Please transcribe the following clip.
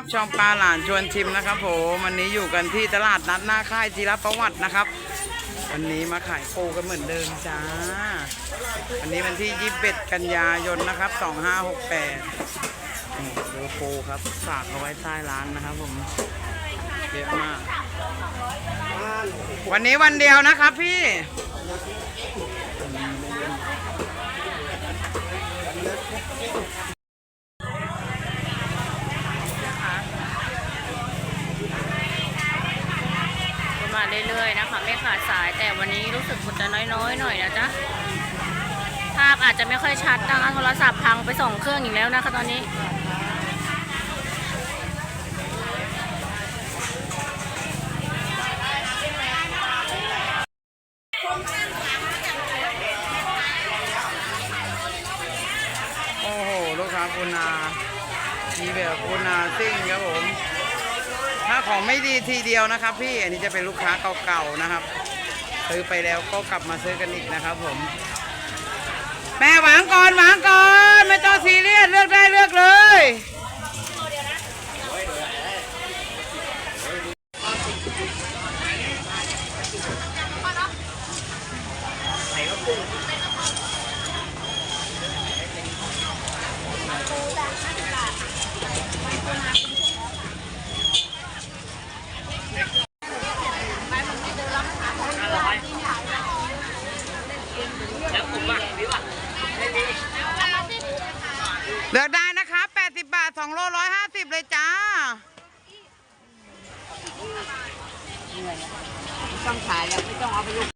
บช่องปลาหลานชวนชิมนะครับผมวันนี้อยู่กันที่ตลาดนัดหน้าค่ายจีรประวัตินะครับ วันนี้มาขายปูกันเหมือนเดิมจ้า วันนี้วันที่ 21 กันยายนนะครับ 2568นี่ดูปูครับฝากเอาไว้ใต้ร้านนะครับผมเยอะมาก วันนี้วันเดียวนะครับพี่ เรื่อย ๆ นะคะ ไม่ขาดสายแต่วันนี้รู้สึกมันจะน้อยๆหน่อยนะจ๊ะภาพอาจจะไม่ค่อยชัดนะคะโทรศัพท์พังไปสองเครื่องอีกแล้วนะคะตอนนี้โอ้โห ลูกค้าปูนามีแบบปูนาซิ่งครับผม ถ้าของไม่ดีทีเดียวนะครับ พี่อันนี้จะเป็นลูกค้าเก่าๆนะครับ ซื้อไปแล้วก็กลับมาซื้อกันอีกนะครับ ผม แม่หวางก่อนหวางก่อนไม่ต้องซีเรียสเลือกได้เลือกเลย เลือกได้นะคะ 80 บาท 2 โล 150 เลยจ้าต้องขายแล้วไม่ต้องเอาไปลูก